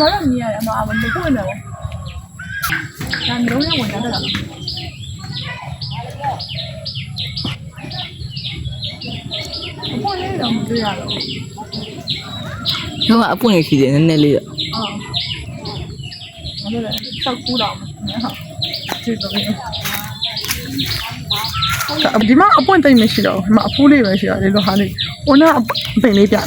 မတို့မြင်ရတယ်အမအမမပွင့်တယ်ဗောဒါမျိုးနဲ့ဝင်တာတော့အပွင့်လေးတော့မတွေ့ရတော့ဘူးတော့အပွင့်ရှိတယ်နည်းနည်းလေးတော့အော်အဲ့ဒါစောက်ကူတော့မယ်ဟုတ်ကြည့်တော့မယ်ဒီမှာအပွင့်တိတ်မရှိတော့ဘူးဒီမှာအဖူးလေးပဲရှိတော့ဒီလိုဟာလေးဝနာအပိန်လေးပြတယ်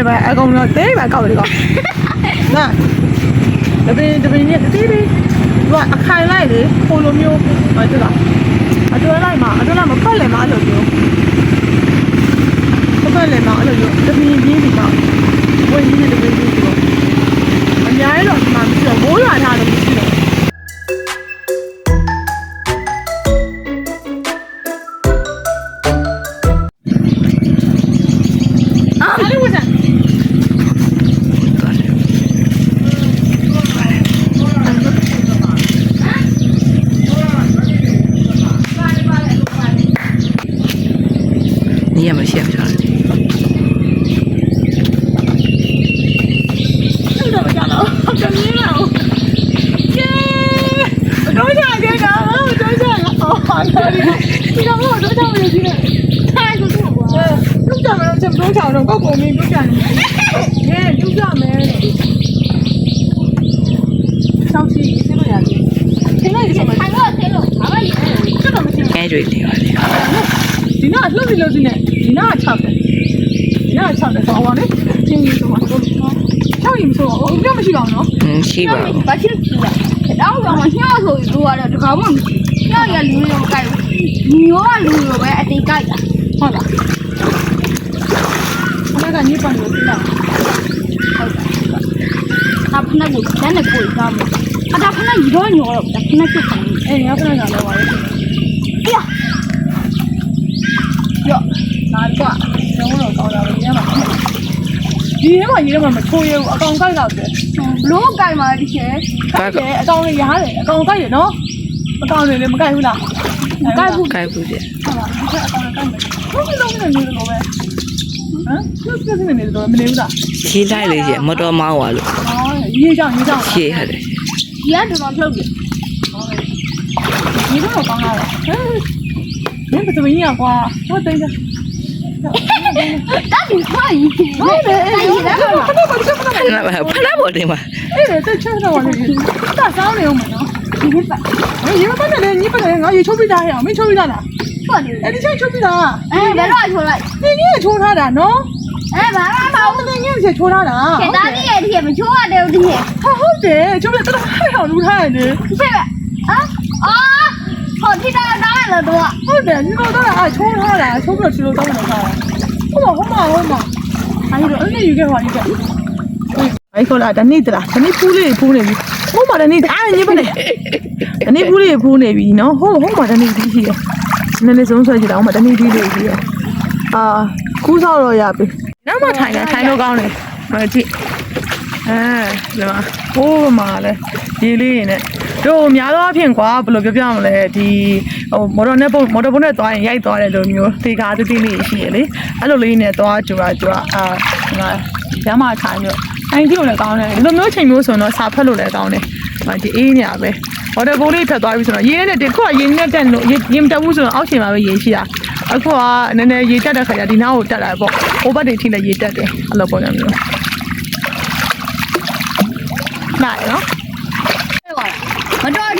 တ်တယ်ပဲအကောင်တော့တဲပဲကောက်တယ်ကောနာတပင်းတပင်းနဲ့တေးသေးသူကအခိုင်လိုက်လေဟိုလိုမျိုးမတူလားအတွဲလိုက်မှာအတွဲလိုက်မှာဖက်လည်းမအဲ့လိုမျိုး နေရမရှိရပြောတယ်အဲ့တော့ကြာတော့ကမြင်းလာဦးယေတော့ကြာကြတာတော့ကြာကြာအော်ဟာဒီဒီတော့တော့ကြာမလို့ဒီနဲ့ထိုင်ဆိုတော့ကွာတော့ကြာမလို့ချက်တော့ကြာတော့ကောက်ကုန်မင်းတော့ကြာနေယေတော့ကြာမယ်စောင့်စီဆင်းလို့ရတယ်ဆင်းလိုက်ဒီမှာထိုင်တော့ဆင်းလို့ ဘာမှမဖြစ်ဘူးချက်တော့မရှိဘူးအဲကြွေနေပါလေဒီနာလှုပ်ပြီးလှုပ်ပြီးနဲ့ဒီနာ6တယ်ဒီနာ6တယ်ဆိုတော့လေကျင်းပြီးတော့6ရင်ဆိုတော့ဘယ်မှမရှိပါဘူးနော်ဟင်းရှိပါဘူးဘာဖြစ်လဲတော့တော့မညှော့ဆိုပြီးတော့တကောင်မှမရှိညှော့ရလူရောကြိုက်ဘူးမျိုးကလူရောပဲအတိတ်ကြိုက်တာဟုတ်လားအမကညစ်ပါလို့ပြလာဒါဖနက်ကိုတန်းနဲ့ကိုသားမယ်အဒါဖနက်ရောညောတော့ဒါဖနက်ဖြစ်တယ်အေးငါဖရကလည်းပါလေ ကွာကျောင်းတော့ကောင်းတာပဲညမှာဒီထဲမှာရေးထဲမှာမချိုးရဘူးအကောင်ကိုက်တော့တယ်ဘလို့ကြိုက်မှာဒီချေကိုက်တယ်အကောင်လေးရားတယ်အကောင်ကိုက်ရနော်အကောင်လေးလည်းမကိုက်ဘူးလားကြိုက်ဘူးကိုက်ဘူးတဲ့ဟုတ်လားဒီကအကောင်လေးကိုက်မယ်ဘယ်လိုလဲနေလို့ပဲဟမ်သူကစနေနေတော့မနေဘူးလားရေးလိုက်လေကျမတော်မောင်းသွားလို့အော်ရေးကြောင်ရေးကြောင်ရှေ့ဟဲ့တယ်ဒီကတော်တော်ဖြုတ်တယ်ရေးတော့ကောင်းလာတယ်ဟမ်မင်းဘယ်သူကြီးอ่ะကွာဟောတိတ် တယ်တာဒီခွာကြီးဟုတ်တယ်အဲ့ဒီလည်းဟုတ်လားဖတ်ပါချက်ဖတ်ပါဖနာပါဖနာပေါ်တင်ပါအဲ့ဒါတက်ချက်တော့လေတာစောင်းနေအောင်မနော်ဒီနေ့ပါအေးရေမပတ်တယ်ညစ်ပတ်တယ်ငါရေချိုးပြတာရအောင်မင်းချိုးပြတာလားထွက်နေတယ်အဲ့ဒီချိန်ချိုးပြတာအဲဘယ်တော့ချိုးလိုက်သင်ကြီးချိုးထားတာနော်အဲဘာမှမအော်သင်ကြီးချိုးထားတာဖြစ်တာဒီရဲ့ဒီရဲ့မချိုးရတယ်ဒီရဲ့ဟာဟုတ်တယ်ချိုးပြတော့ဟဲ့အောင်လူထားရတယ်ဖြစ်ပဲဟာအာဟောဒီတာတားလို့တော့ဟုတ်တယ်ဒီလိုတော့အာ ချိုးထားတာချိုးပြီးတော့ဒီလိုတော့မလုပ်တာဟုတ်ပါဟုတ်ပါဟုတ်ပါအဲ့ဒါအဲ့ဒီယူခဲ့ပါယူခဲ့အဲ့ခေါ်လာတနေ့တလားတနေ့ဖူးလေးဖူးနေပြီဟိုမှာတနေ့အာညစ်ပါနဲ့တနေ့ဖူးလေးဖူးနေပြီနော်ဟိုဟိုမှာတနေ့ဒီရှိတယ်နည်းနည်းဆုံးဆွဲကြည့်တော့ဟိုမှာတနေ့ဒီလေးရှိတယ်အာကူးဆောက်တော့ရပြီနောက်မှထိုင်တယ်ထိုင်လို့ကောင်းတယ်မကြ ည့်အဲဒီမှာဟိုးမှာလဲဒီလေးရင်နဲ့တို့များသောအားဖြင့်ကွာဘယ်လိုပြောပြမလဲဒီဟိုမော်တော်နဲ့ပုံမော်တော်ပုံနဲ့သွားရင်ရိုက်သွားတယ်လို့မျိုးသေကားတတိလေးရှိရလေအဲ့လိုလေးနဲ့သွားကြွားကြွားအာဒီမှာရမထိုင်လို့ထိုင်ကြည့်လို့လည်းကောင်းတယ်ဒီလိုမျိုးချိန်မျိုးဆိုတော့စာဖတ်လို့လည်းကောင်းတယ်ဒီမှာဒီအေးနေရပဲမော်တော်ပုံလေးဖြတ်သွားပြီဆိုတော့ရင်းနဲ့တခုကရင်းနဲ့တက်လို့ရင်တက်ဘူးဆိုတော့အောက်ချိန်မှာပဲရေရှိတာအခုကနည်းနည်းရေတက်တဲ့ခါကျဒီနားကိုတက်လာပေါ့ဟိုဘက်တွေထိလည်းရေတက်တယ်အဲ့လိုပုံစံမျိုးနိုင်နော်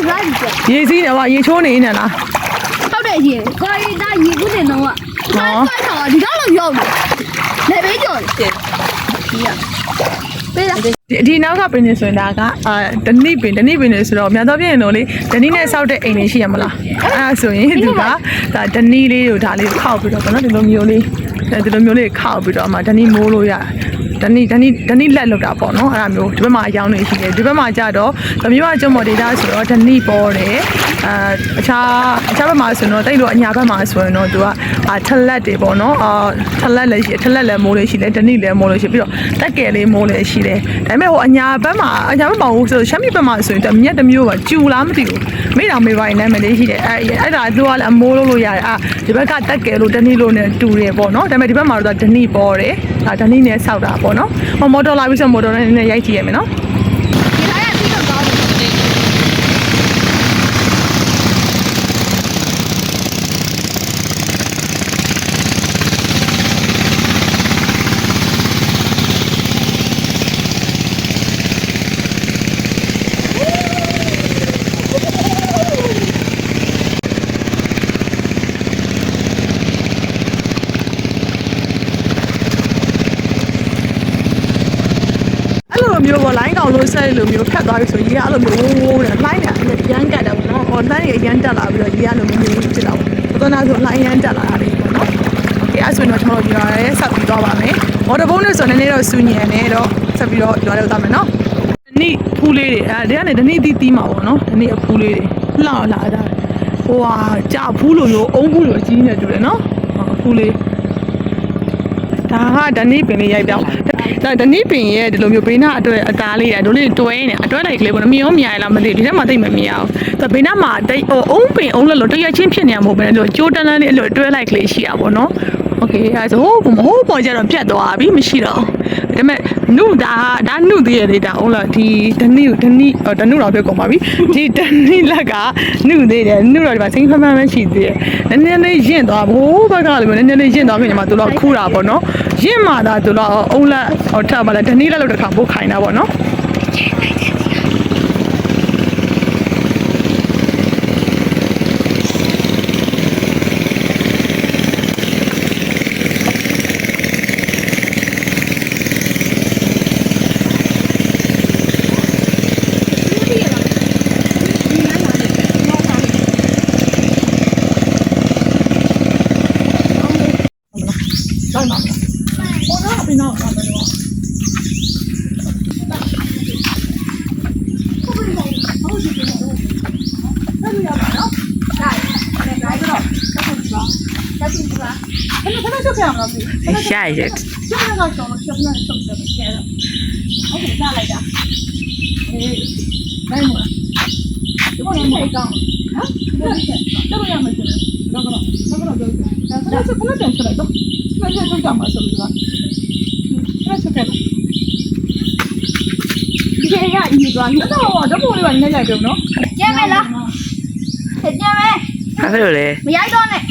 မတော်ဒီလားဒီကျရေစည်းတယ်ကွာရေချိုးနေနေလားဟုတ်တယ်ရေခွာရီတာရေကူးတယ်တော့ကနော်ဆိုင်တော့ဒီကတော့ရောက်တယ်နေပေးကြော်တယ်ဒီကပေးလားဒီဒီနောက်ကပင်နေဆိုရင်ဒါကအာတနိပင်တနိပင်နေဆိုတော့များသောဖြင့်တော့လေတနိနဲ့စောက်တဲ့အိမ်တွေရှိရမလားအဲ့ဒါဆိုရင်သူကဒါတနိလေးကိုဒါလေးခောက်ပြီးတော့ဗောနော်ဒီလိုမျိုးလေးဒီလိုမျိုးလေးခောက်ပြီးတော့မှတနိမိုးလို့ရ တယ်တနိတနိတနိလက်လောက်တာပေါ့နော်အဲ့ဒါမျိုးဒီဘက်မှာအယောင်းနေရှိတယ်ဒီဘက်မှာကျတော့သမီးမကျုံမော်ဒေတာဆိုတော့တနိပေါ်တယ်အာအခြားအခြားဘက်မှာဆိုတော့တိတ်လို့အညာဘက်မှာဆိုရင်တော့သူကအာထလက်တွေပေါ့နော်အာထလက်လည်းရှိတယ်ထလက်လည်းမိုးလည်းရှိတယ်တနိလည်းမိုးလည်းရှိပြီးတော့တက်ကယ်လေးမိုးလည်းရှိတယ်ဒါပေမဲ့ဟိုအညာဘက်မှာအညာဘက်မှာဟိုဆိုရှမ်းပြည်ဘက်မှာဆိုရင်တမြက်တစ်မျိုးပါကျူလားမသိဘူးမိတော်မေပိုင်းနာမည်လေးရှိတယ်အဲ့အဲ့ဒါသူကလည်းအမိုးလို့လို့ရတယ်အာဒီဘက်ကတက်ကယ်လို့တနိလို့နဲ့တူတယ်ပေါ့နော်ဒါပေမဲ့ဒီဘက်မှာတော့တနိပေါ်တယ်ဒါတနိနဲ့စောက်တာပေါ့နော်ဟောမော်တော်လာပြီးဆိုမော်တော်နဲ့နည်းနည်းရိုက်ကြည့်ရမယ်နော် ဒီလာရပြီးတော့ကောင်းတယ် အဲ့လို မျိုးပေါ့လိုင်းကောင်လို့ဆက်လိုမျိုးခတ်သွားပြီဆိုရင်အဲ့လိုမျိုးဝိုးဝိုးတယ်လိုင်းတာရမ်းကတ်တယ်ပေါ့နော်ဟောလိုင်းရမ်းတက်လာပြီးတော့ရေကလိုမျိုးမျိုးဖြစ်တာပေါ့ဘယ်တော့ဆိုလိုင်းရမ်းတက်လာတာလေးပေါ့နော်โอเคအဲ့ဆိုရင်တော့ကျွန်တော်တို့ပြောရဲဆက်ပြီးတော့ပါမယ်မော်တော်ဘုံနဲ့ဆိုတော့နည်းနည်းတော့စူညံနေတော့ဆက်ပြီးတော့ပြောရတော့မယ်နော်ဒနိဖူးလေးတွေအဲဒီကနေဒနိတီးတီးမှာပေါ့နော်ဒနိအဖူးလေးတွေလှအောင်လာတာဟိုဟာကြာဖူးလိုမျိုးအုံးဖူးလိုအကြီးနေတူတယ်နော်အဖူးလေး ဒါကဒနိပင်လေးရိုက်ပြောင်းဒါဒနိပင်ရဲ့ဒီလိုမျိုးဘေးနာအတွဲအသားလေးอ่ะတို့လေးတွဲနေအတွဲလိုက်ကလေးပေါ့နော်မြင်ရောမြင်ရလားမသိဘူးဒီထဲမှာသိမမြင်အောင်ဒါဘေးနာမှာတိတ်ဟိုအုံးပင်အုံးလက်လို့တရက်ချင်းဖြစ်နေရမှာမဟုတ်ဘဲနဲ့လို့ကြိုးတန်းတန်းလေးအဲ့လိုအတွဲလိုက်ကလေးရှိရပါဘောနော် ဖေးရဆိုဟိုဟိုပေါ်ကျတော့ပြတ်သွားပြီမရှိတော့ဒါပေမဲ့နုဒါဒါနုသေးရလေဒါဟုတ်လားဒီဒနိဒနိဟိုဒနုတော့ပြောကုန်ပါပြီဒီဒနိလက်ကနုသေးတယ်နုတော့ဒီမှာစိမ်းဖမ်းဖမ်းမရှိသေးတယ်နည်းနည်းလေးရင့်သွားဘိုးဘက်ကလည်းနည်းနည်းလေးရင့်သွားခင်ညီမတို့တော့ခူးတာပေါ့နော်ရင့်မှသာတို့တော့အုံးလက်ဟိုထပ်ပါလားဒနိလက်လို့တစ်ခါပို့ခိုင်းတာပေါ့နော် ကျဲမယ်ဘာဖြစ်လို့လဲမရိုက်တော့နဲ့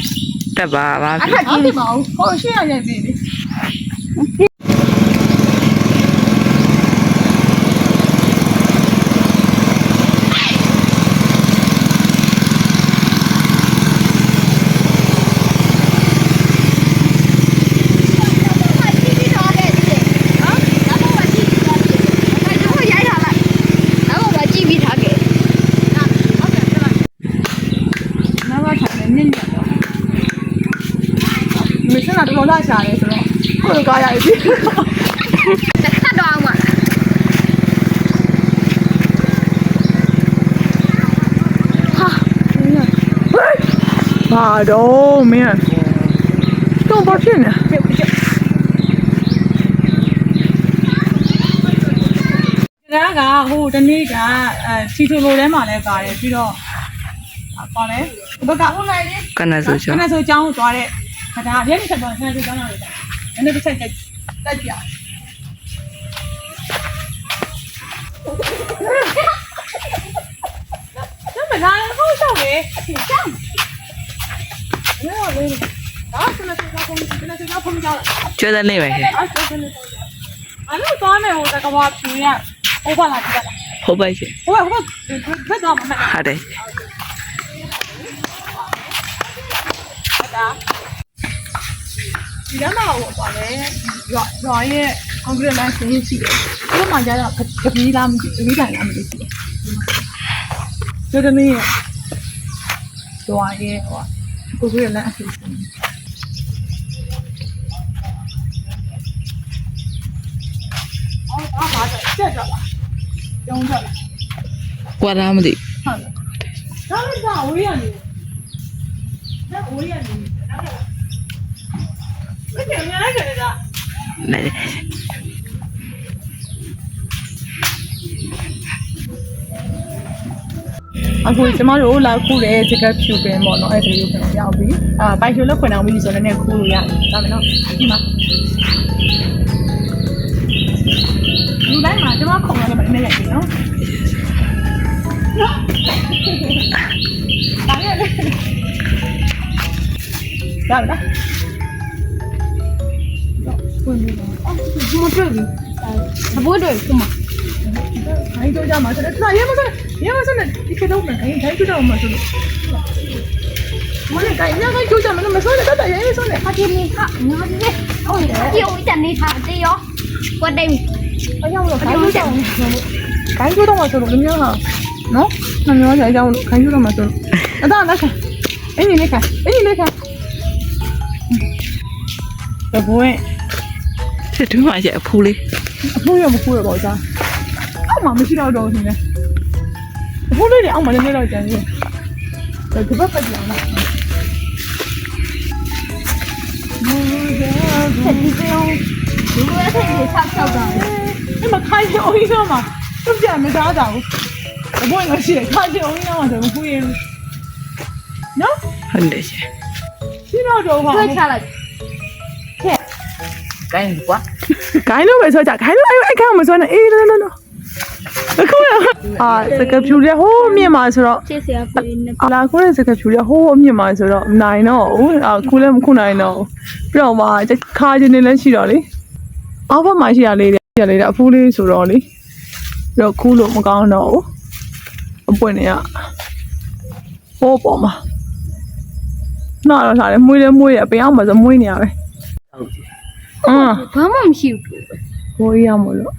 တက်ပါဘာအဖြစ်ထက်ဟုတ်ကြီးတယ်မဟုတ်ဟိုရှင်းရရင်ပြီလေကြီးပြီးတော့ခဲ့တယ်နော်နောက်တော့ကြီးပြီးတော့တော့ရိုက်ထားလိုက်နောက်တော့ကြီးပြီးထားခဲ့ နောက်မှထိုင်နေနင်းနေတော့မစနာတော့ လာရှာတယ်ဆိုတော့ကိုယ်ကားရပြီတစ်ခါတော့အောင်ပါလားဘာတော့မင်းတော့ဘာဖြစ်နေဒါကဟိုတနေ့ကအဲချီထိုလိုထဲမှာလဲပါတယ်ပြီးတော့ပါလဲဘက်ကဟိုလိုက်လေကနဆိုချောခဏဆိုအကြောင်းကိုသွားတဲ့ ခါဒါရဲနေချက်တော့ခဏဆိုအကြောင်းရတယ်။နည်းနည်းတစ်ချက်တက်တက်ပြ။那么难好笑嘞，挺像。没有没有，啊，真的是交通，真的是交通交了。 ကျွဲတဲ့နေပဲခဲ့ 啊，真的真的。啊，那သွားမယ်ဟိုတကဘာဖြူရဟိုပါလာကြည့်တာ ဟုတ်ပါရှင် ဟိုကဟိုကဘယ်တော့မှ ဒီလမ်းမှာဟိုပါလေရွာရွာရဲ့ကွန်ကရစ်လမ်းဆင်းရှိတယ်ဒီမှာကျတော့ကပီးလားမသိဘူးကပီးတိုင်းလားမသိဘူးဒီတနေ့ရွာရဲ့ဟိုကွန်ကရစ်လမ်းအဆင်းရှိတယ်အော်အားပါတော့ကျက်ကြလားကျုံကြလားကွာတာမသိဟုတ်လားဒါလည်းဒါဝေးရနေဒါဝေး အခုကျမတို့လာခုတဲ့စကပ်ဖြူပင်ပေါ့နော်အဲ့ဒီကိုပြန်ရောက်ပြီအာပိုင်ချိုလည်းဖွင့်အောင်ပြီဆိုတော့လည်းခူးလို့ရတယ်ဒါမယ်နော်ဒီမှာလူတိုင်းမှာကျမခုံရတယ်မနေလိုက်ဘူးနော်ဒါရလေဒါလား ဖွင့်ပြီအော်ဒီမတွေ့ဘူးဘိုးတွေခုမှခိုင်းကြကြမှာဆိုတော့ခါရဲမစနဲ့ရဲမစနဲ့ဒီကတော့မခိုင်းခိုင်းကြတော့မှာဆိုလို့မနေ့ကညခိုင်းကြကြမှာမဆိုနဲ့တတရဲဆိုနဲ့အတီမီခငါဒီဟုတ်တယ်ဒီဦးတနေထားတေးရောကွက်တိမ်အကြောင်းလို့ခိုင်းကြတော့ခိုင်းကြတော့မှာဆိုလို့ညဟာနော်မမျိုးကြအကြောင်းလို့ခိုင်းကြတော့မှာဆိုလို့အတော့လက်ခံအင်းကြီးလက်ခံအင်းကြီးလက်ခံဘဘွဲ စစ်တူးမှကျအဖူးလေးအဖိုးရမဖိုးရပေါ့သားအောက်မှာမရှိတော့တော့ရှင်လေအဖိုးလေးတွေအောက်မှာလည်းနေတော့ကြံနေတယ်ဒီဘက်ပတ်ပြောင်းလာဆက်ဒီပြောင်းဒီဝဲထိတ်ဆောက်ဆောက်တာအဲ့မှာခိုင်းချင်အုံးကြီးတော့မှာသူ့ပြန်မစားကြဘူးအဘွင့်ကရှိတယ်ခိုင်းချင်အုံးကြီးတော့မှာဆိုမဖူးရဘူးနော်ဟုတ်တယ်ရှင်ရှိတော့တော့ပါဆွဲချလိုက် ကိုင်းကွာခိုင်းလို့ပဲဆိုကြခိုင်းလို့အဲ့အဲ့ခိုင်းမဆိုနဲ့အေးနော်နော်နော်အခုအာစကဖြူရဟိုးမြင်မှာဆိုတော့ချစ်စရာပြေးနေအလာခိုးတဲ့စကဖြူရဟိုးအမြင်မှာဆိုတော့မနိုင်တော့ဘူးအခုလည်းမခုနိုင်တော့ဘူးပြီးတော့မှခါချင်းနေလည်းရှိတော့လေအောက်ဘက်မှာရှိရလေးတွေရှိရလေးတွေအဖူးလေးဆိုတော့လေပြီးတော့ခူးလို့မကောင်းတော့ဘူးအပွင့်နေရဟိုးပေါ်မှာနားတော့ထားတယ်မွေးလည်းမွေးရပင်အောင်မှာဆိုမွေးနေရပဲ အင်းဘာမှမရှိဘူးဘိုးရမလို့